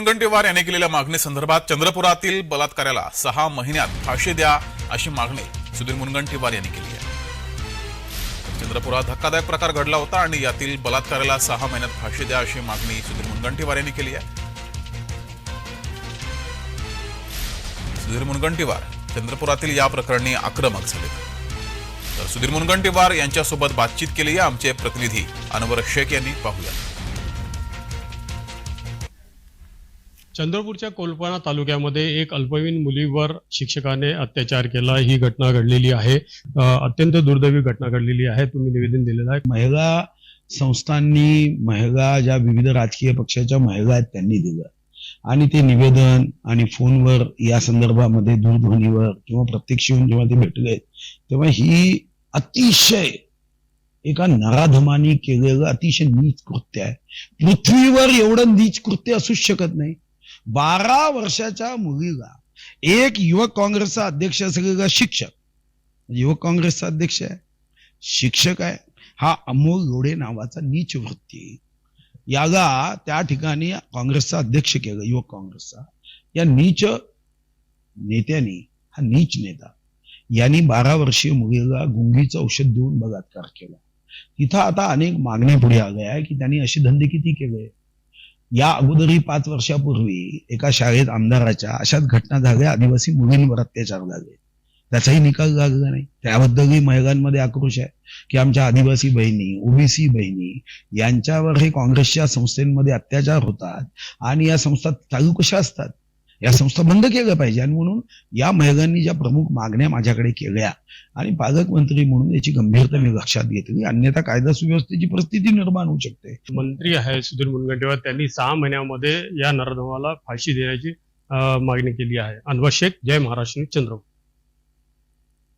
मुनगंटीवार यांनी केलेल्या मागणीसंदर्भात चंद्रपुरातील बलात्काराला सहा महिन्यात फाशी द्या अशी मागणी सुधीर मुनगंटीवार यांनी केली आहे. चंद्रपुरात धक्कादायक प्रकार घडला होता आणि यातील बलात्काराला सहा महिन्यात फाशी द्या अशी मागणी सुधीर मुनगंटीवार यांनी केली आहे. सुधीर मुनगंटीवार चंद्रपुरातील या प्रकरणी आक्रमक झाले. तर सुधीर मुनगंटीवार यांच्यासोबत बातचीत केली आहे. आमचे प्रतिनिधी अनवर शेख यांनी पाहूया. चंद्रपूरच्या कोलपाणा तालुक्यामध्ये एक अल्पवयीन मुलीवर शिक्षकाने अत्याचार केला. ही घटना घडलेली आहे. अत्यंत दुर्दैवी घटना घडलेली आहे. तुम्ही निवेदन दिलेलं आहे. महिला संस्थांनी महिला ज्या विविध राजकीय पक्षाच्या महिला आहेत त्यांनी दिलं. आणि ते निवेदन आणि फोनवर या संदर्भामध्ये दूरध्वनीवर किंवा प्रत्यक्ष येऊन जेव्हा ते भेटले तेव्हा ही अतिशय एका नराधमानी केलेलं अतिशय नीच कृत्य आहे. पृथ्वीवर एवढं नीच कृत्य असूच शकत नाही. बारा वर्षाच्या मुलीला एक युवक काँग्रेसचा अध्यक्ष असलेला शिक्षक. युवक काँग्रेसचा अध्यक्ष आहे शिक्षक आहे. हा अमोल लोढे नावाचा नीच वृत्ती याला त्या ठिकाणी काँग्रेसचा अध्यक्ष केलं युवक काँग्रेसचा. या नीच नेत्यांनी हा नीच नेता यांनी बारा वर्षीय मुलीला गुंगीचं औषध देऊन बलात्कार केला. तिथं आता अनेक मागण्या पुढे आल्या आहे की त्यांनी असे धंदे किती केले? या अगोदरही पाच वर्षापूर्वी एका शाळेत आमदाराच्या अशाच घटना झाल्या. आदिवासी मुलींवर अत्याचार झाले. त्याचाही निकाल लागला नाही. त्याबद्दलही महिलांमध्ये आक्रोश आहे की आमच्या आदिवासी बहिणी ओबीसी बहिणी यांच्यावर हे काँग्रेसच्या संस्थेमध्ये अत्याचार होतात आणि या संस्था चालू कशा असतात? या संस्था बंद केल्या पाहिजे. आणि म्हणून या महिलांनी ज्या प्रमुख मागण्या माझ्याकडे केल्या आणि पालकमंत्री म्हणून याची गंभीरता मी लक्षात घेतली. अन्यथा कायदा सुव्यवस्थेची परिस्थिती निर्माण होऊ शकते. मंत्री आहे सुधीर मुनगंटीवार. त्यांनी सहा महिन्यामध्ये या नरधमाला फाशी देण्याची मागणी केली आहे. अनवर शेख जय महाराष्ट्र चंद्रपूर.